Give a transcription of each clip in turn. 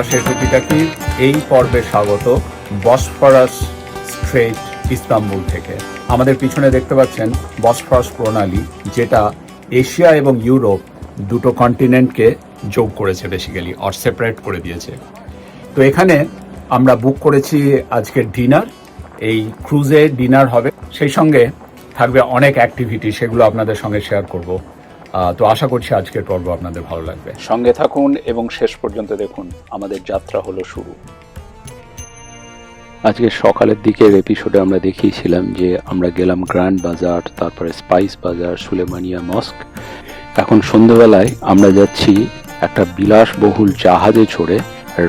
প্রবাসের টুকিটাকি এই পর্বে স্বাগত বসফরাস স্ট্রেট ইস্তাম্বুল থেকে। আমাদের পিছনে দেখতে পাচ্ছেন বসফরাস প্রণালী, যেটা এশিয়া এবং ইউরোপ দুটো কন্টিনেন্টকে যোগ করেছে বেসিক্যালি অর সেপারেট করে দিয়েছে। তো এখানে আমরা বুক করেছি আজকের ডিনার এই ক্রুজে ডিনার হবে। সেই সঙ্গে থাকবে অনেক অ্যাক্টিভিটি সেগুলো আপনাদের সঙ্গে শেয়ার করব। তো আশা করছি আজকের পর্ব আপনাদের ভালো লাগবে। সঙ্গে থাকুন এবং শেষ পর্যন্ত দেখুন আমাদের যাত্রা হলো শুরু। আজকে সকালের দিকের এপিসোডে আমরা দেখিয়েছিলাম যে আমরা গেলাম গ্র্যান্ড বাজার তারপরে স্পাইস বাজার সুলেমানিয়া মস্ক। এখন সন্ধ্যেবেলায় আমরা যাচ্ছি একটা বিলাসবহুল জাহাজে চড়ে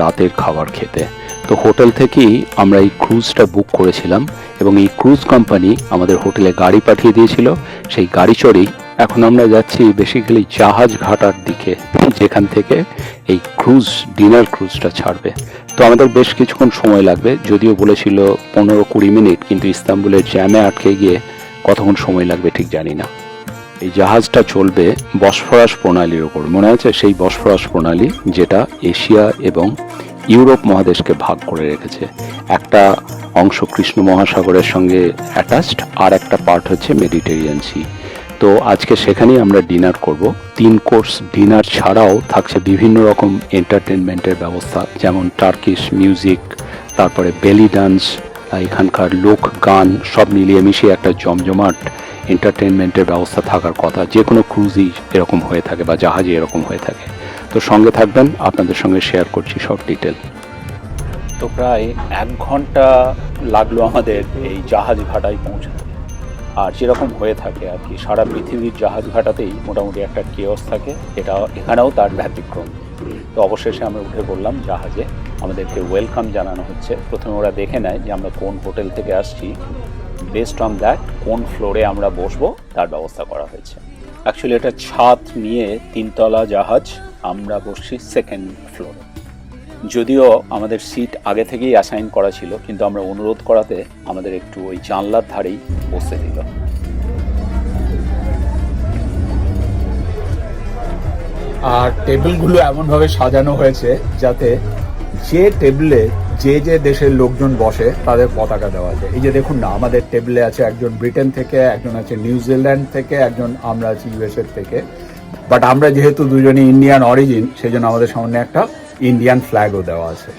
রাতের খাবার খেতে। তো হোটেল থেকেই আমরা এই ক্রুজটা বুক করেছিলাম এবং এই ক্রুজ কোম্পানি আমাদের হোটেলে গাড়ি পাঠিয়ে দিয়েছিল। সেই গাড়ি চড়েই এখন আমরা যাচ্ছি বেসিক্যালি জাহাজ ঘাটার দিকে, যেখান থেকে এই ক্রুজ ডিনার ক্রুজটা ছাড়বে। তো আমাদের বেশ কিছুক্ষণ সময় লাগবে, যদিও বলেছিল পনেরো কুড়ি মিনিট, কিন্তু ইস্তাম্বুলের জ্যামে আটকে গিয়ে কতক্ষণ সময় লাগবে ঠিক জানি না। এই জাহাজটা চলবে বসফরাস প্রণালীর ওপর। মনে আছে সেই বসফরাস প্রণালী যেটা এশিয়া এবং ইউরোপ মহাদেশকে ভাগ করে রেখেছে। একটা অংশ কৃষ্ণ মহাসাগরের সঙ্গে অ্যাটাচড আর একটা পার্ট হচ্ছে মেডিটেরিয়ান সি তো আজকে সেখানেই আমরা ডিনার করব। তিন কোর্স ডিনার ছাড়াও থাকছে বিভিন্ন রকম এন্টারটেনমেন্টের ব্যবস্থা, যেমন টার্কিশ মিউজিক, তারপরে বেলি ডান্স, এখানকার লোক গান, সব মিলিয়ে মিশিয়ে একটা জমজমাট এন্টারটেনমেন্টের ব্যবস্থা থাকার কথা। যে কোনো ক্রুজই এরকম হয়ে থাকে বা জাহাজে এরকম হয়ে থাকে। তো সঙ্গে থাকবেন, আপনাদের সঙ্গে শেয়ার করছি সব ডিটেল। তো প্রায় এক ঘণ্টা লাগল আমাদের এই জাহাজ ঘাটায় পৌঁছাতে। আর যেরকম হয়ে থাকে আর কি, সারা পৃথিবীর জাহাজ ঘাটাতেই মোটামুটি একটা কেয়স থাকে এটা এখানেও তার ব্যতিক্রম। তো অবশেষে আমরা উঠে পড়লাম জাহাজে। আমাদেরকে ওয়েলকাম জানানো হচ্ছে। প্রথমে ওরা দেখে নেয় যে আমরা কোন হোটেল থেকে আসছি। বেস্ট অন দ্যাট কোন ফ্লোরে আমরা বসবো, তার ব্যবস্থা করা হয়েছে। অ্যাকচুয়ালি এটা ছাদ নিয়ে তিনতলা জাহাজ, আমরা বসছি সেকেন্ড ফ্লোরে যদিও আমাদের সিট আগে থেকেই অ্যাসাইন করা ছিল, কিন্তু আমরা অনুরোধ করাতে আমাদের একটু ওই জানলার ধারেই বসে দিল। আর টেবিলগুলো এমনভাবে সাজানো হয়েছে যাতে যে টেবিলে যে যে দেশের লোকজন বসে তাদের পতাকা দেওয়া আছে এই যে দেখুন না, আমাদের টেবিলে আছে একজন ব্রিটেন থেকে, একজন আছে নিউজিল্যান্ড থেকে, একজন আমরা আছি ইউএসএর থেকে। বাট আমরা যেহেতু দুজনই ইন্ডিয়ান অরিজিন, সেই জন্য আমাদের সামনে একটা ইন্ডিয়ান ফ্ল্যাগও দেওয়া আছে।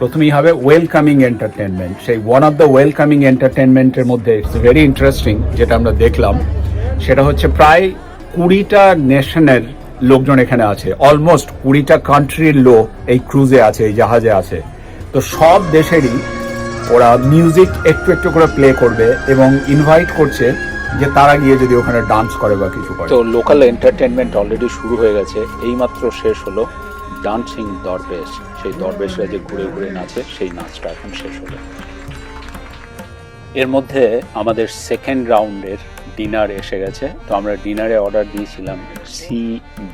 প্রথমেই হবে ওয়েলকামিং এন্টারটেনমেন্ট সেই ওয়ান অফ দ্য ওয়েলকামিং এন্টারটেনমেন্টের মধ্যে ইটস ভেরি ইন্টারেস্টিং যেটা আমরা দেখলাম, সেটা হচ্ছে প্রায় কুড়িটা নেশনের লোকজন এখানে আছে। অলমোস্ট কুড়িটা কান্ট্রির লোক এই ক্রুজে আছে, এই জাহাজে আছে। তো সব দেশেরই ওরা মিউজিক একটু একটু করে প্লে করবে এবং ইনভাইট করছে যে তারা গিয়ে যদি ওখানে ডান্স করে বা কিছু করে। তো লোকাল এন্টারটেনমেন্ট অলরেডি শুরু হয়ে গেছে, এইমাত্র শেষ হলো। ডান্সিং দরবেশ, সেই দরবেশরা যে ঘুরে ঘুরে নাচে, সেই নাচটা এখন শেষ হলো। এর মধ্যে আমাদের সেকেন্ড রাউন্ডের ডিনার এসে গেছে। তো আমরা ডিনারে অর্ডার দিয়েছিলাম সি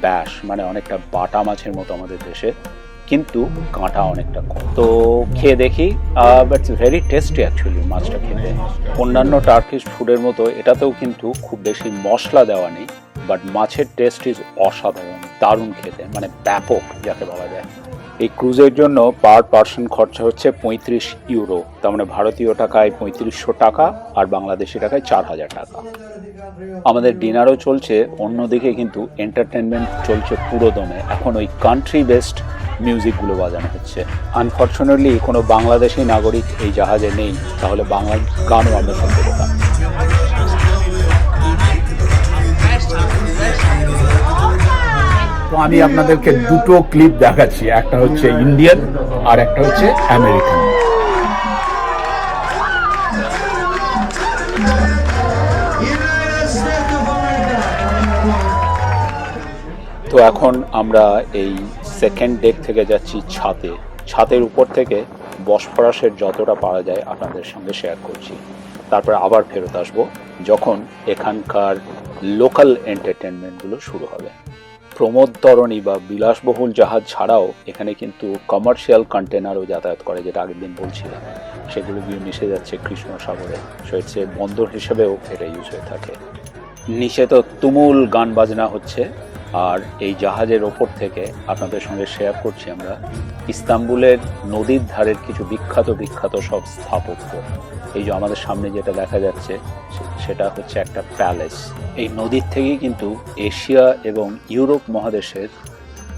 ব্যাশ মানে অনেকটা বাটা মাছের মতো আমাদের দেশে, কিন্তু কাঁটা অনেকটা কম। তো খেয়ে দেখি বাট ভেরি টেস্টি অ্যাকচুয়ালি মাছটা খেতে। অন্যান্য টার্কিশ ফুডের মতো, এটাতেও কিন্তু খুব বেশি মশলা দেওয়া নেই বাট মাছের টেস্ট ইজ অসাধারণ। দারুণ খেতে মানে ব্যাপক যাকে বলা যায়। এই ক্রুজের জন্য পার পার্সন খরচা হচ্ছে পঁয়ত্রিশ ইউরো, তার মানে ভারতীয় টাকায় পঁয়ত্রিশশো টাকা আর বাংলাদেশি টাকায় চার হাজার টাকা। আমাদের ডিনারও চলছে, অন্যদিকে কিন্তু এন্টারটেনমেন্ট চলছে পুরো দমে এখন ওই কান্ট্রি বেসড মিউজিকগুলো বাজানো হচ্ছে। আনফর্চুনেটলি কোনো বাংলাদেশি নাগরিক এই জাহাজে নেই, তাহলে বাংলা গানও আমরা শুনতে পেতাম। আমি আপনাদেরকে দুটো ক্লিপ দেখাচ্ছি। একটা হচ্ছে ইন্ডিয়ান আর একটা হচ্ছে আমেরিকান তো এখন আমরা এই সেকেন্ড ডেক থেকে যাচ্ছি ছাতে ছাতের উপর থেকে বসফরাসের যতটা পারা যায় আপনাদের সঙ্গে শেয়ার করছি। তারপর আবার ফেরত আসব যখন এখানকার লোকাল এন্টারটেনমেন্টগুলো শুরু হবে। প্রমোদ তরণী বা বিলাসবহুল জাহাজ ছাড়াও এখানে কিন্তু কমার্শিয়াল কন্টেনারও যাতায়াত করে, যেটা আগের দিন বলছিলাম। সেগুলো গিয়ে মিশে যাচ্ছে কৃষ্ণ সাগরে। বন্দর হিসেবেও এটা ইউজ হয়ে থাকে। নিচে তো তুমুল গান বাজনা হচ্ছে। আর এই জাহাজের ওপর থেকে আপনাদের সঙ্গে শেয়ার করছি আমরা, ইস্তাম্বুলের নদীর ধারের কিছু বিখ্যাত বিখ্যাত সব স্থাপত্য। এই যে আমাদের সামনে যেটা দেখা যাচ্ছে সেটা হচ্ছে একটা প্যালেস। এই নদীর থেকেই কিন্তু এশিয়া এবং ইউরোপ মহাদেশের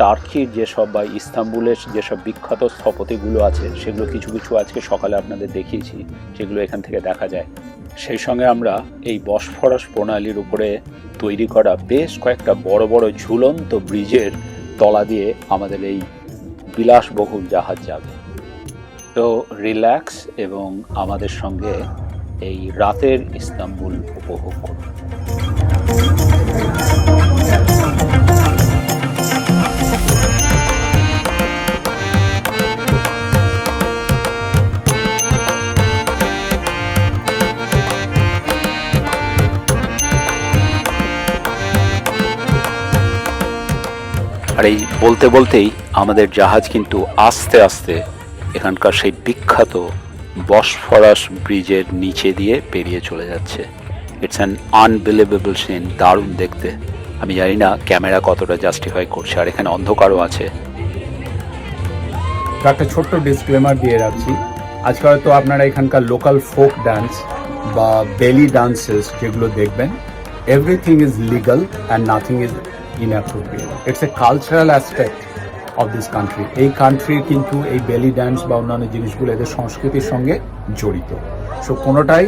টার্কির যেসব বা ইস্তাম্বুলের যেসব বিখ্যাত স্থপতিগুলো আছে, সেগুলো কিছু কিছু আজকে সকালে আপনাদের দেখিয়েছি সেগুলো এখান থেকে দেখা যায়। সেই সঙ্গে আমরা এই বসফরাস প্রণালীর উপরে তৈরি করা বেশ কয়েকটা বড় বড় ঝুলন্ত ব্রিজের তলা দিয়ে আমাদের এই বিলাসবহুল জাহাজ যাবে। তো রিল্যাক্স এবং আমাদের সঙ্গে এই রাতের ইস্তাম্বুল উপভোগ করুন। আর এই বলতে বলতেই আমাদের জাহাজ কিন্তু আস্তে আস্তে এখানকার সেই বিখ্যাত বসফরাস ব্রিজের নিচে দিয়ে পেরিয়ে চলে যাচ্ছে। ইটস অ্যান আনবিলিভেবল সিন দারুণ দেখতে। আমি জানি না ক্যামেরা কতটা জাস্টিফাই করছে, আর এখানে অন্ধকারও আছে। একটা ছোট্ট ডিসক্লেমার দিয়ে রাখছি। আজকে হয়তো আপনারা এখানকার লোকাল ফোক ডান্স বা বেলি ডান্সেস যেগুলো দেখবেন everything is legal and nothing is inappropriate it's a cultural aspect of this country এই কান্ট্রির কিন্তু এই বেলি ড্যান্স বা অন্যান্য জিনিসগুলো এদের সংস্কৃতির সঙ্গে জড়িত সো কোনোটাই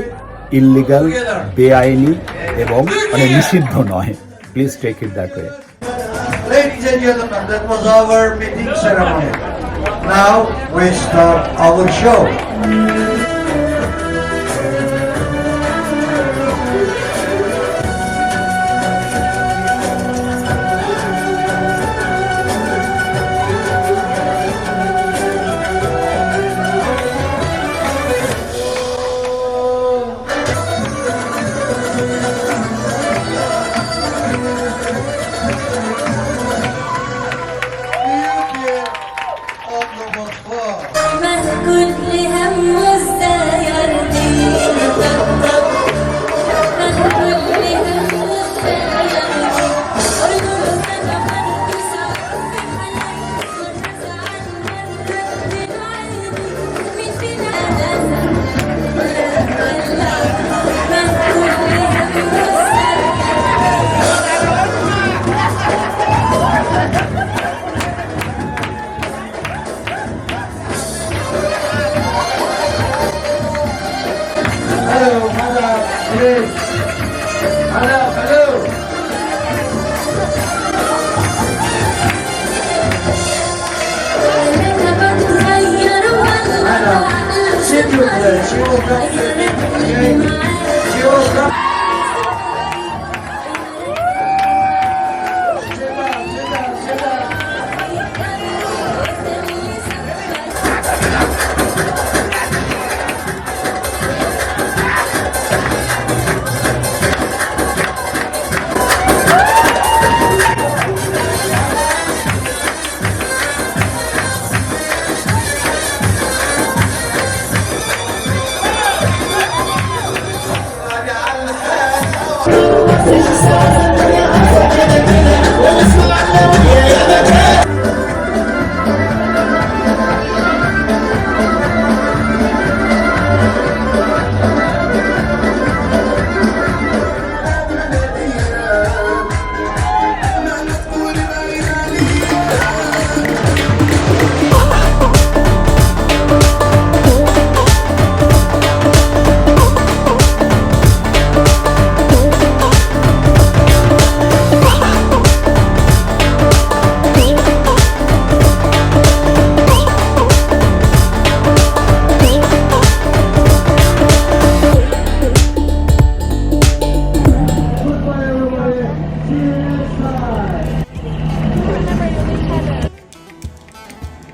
ইললিগাল বেআইনি এবং মানে নিষিদ্ধ নয় please take it that way. Now, we our show. Şey oldu. Şey oldu. السلام يا أسد يا أسد يا أسد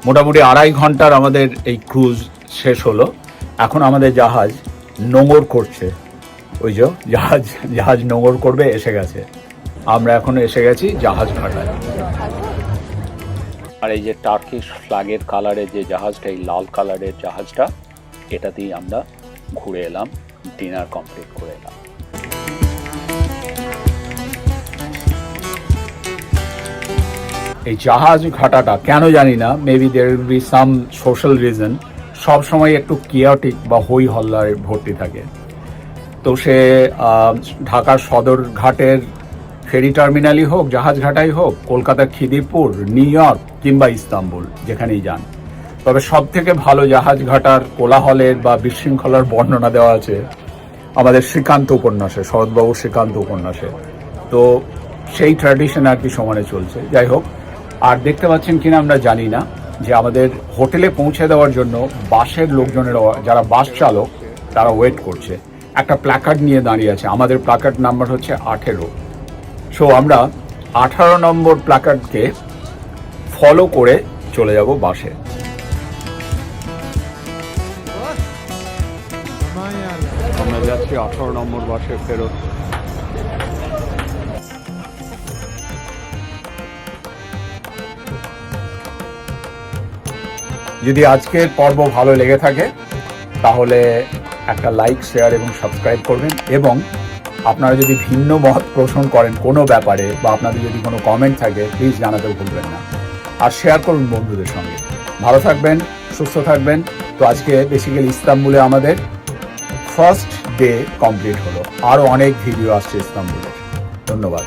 মোটামুটি আড়াই ঘণ্টার আমাদের এই ক্রুজ শেষ হলো। এখন আমাদের জাহাজ নোঙর করছে। ওই যে জাহাজ জাহাজ নোঙর করবে, এসে গেছে। আমরা এখন এসে গেছি জাহাজ ঘাটায়। আর এই যে টার্কিশ ফ্ল্যাগের কালারের যে জাহাজটা, এই লাল কালারের জাহাজটা এটা দিয়ে আমরা ঘুরে এলাম ডিনার কমপ্লিট করে এলাম। এই জাহাজ ঘাটাটা, কেন জানি না maybe there will be some social reason সব সময় একটু কিয়াটিক বা হই হল্লায় ভর্তি থাকে। তো সে ঢাকার সদর ঘাটের ফেরি টার্মিনালই হোক, জাহাজ ঘাটাই হোক, কলকাতার খিদিরপুর, নিউ ইয়র্ক কিংবা ইস্তাম্বুল, যেখানেই যান। তবে সব থেকে ভালো জাহাজ ঘাটার কোলাহলের বা বিশৃঙ্খলার বর্ণনা দেওয়া আছে আমাদের শ্রীকান্ত উপন্যাসে শরৎবাবু শ্রীকান্ত উপন্যাসে। তো সেই ট্র্যাডিশন আর কি সমানে চলছে। যাই হোক আর দেখতে পাচ্ছেন কিনা আমরা জানি না যে আমাদের হোটেলে পৌঁছে দেওয়ার জন্য বাসের লোকজনের, যারা বাস চালক, তারা ওয়েট করছে। একটা প্ল্যাকার্ড নিয়ে দাঁড়িয়ে আছে। আমাদের প্ল্যাকার্ড নাম্বার হচ্ছে আঠেরো। সো আমরা আঠারো নম্বর প্ল্যাকার্ডকে ফলো করে চলে যাব বাসে। আমরা যাচ্ছি আঠারো নম্বর বাসে ফেরত। যদি আজকের পর্ব ভালো লেগে থাকে, তাহলে একটা লাইক শেয়ার এবং সাবস্ক্রাইব করবেন এবং আপনারা যদি ভিন্ন মত পোষণ করেন কোনো ব্যাপারে বা আপনাদের যদি কোনো কমেন্ট থাকে প্লিজ জানাতে ভুলবেন না। আর শেয়ার করুন বন্ধুদের সঙ্গে। ভালো থাকবেন, সুস্থ থাকবেন। তো আজকে বেসিক্যালি ইস্তাম্বুলে আমাদের ফার্স্ট ডে কমপ্লিট হলো। আরও অনেক ভিডিও আসছে ইস্তাম্বুলের ধন্যবাদ।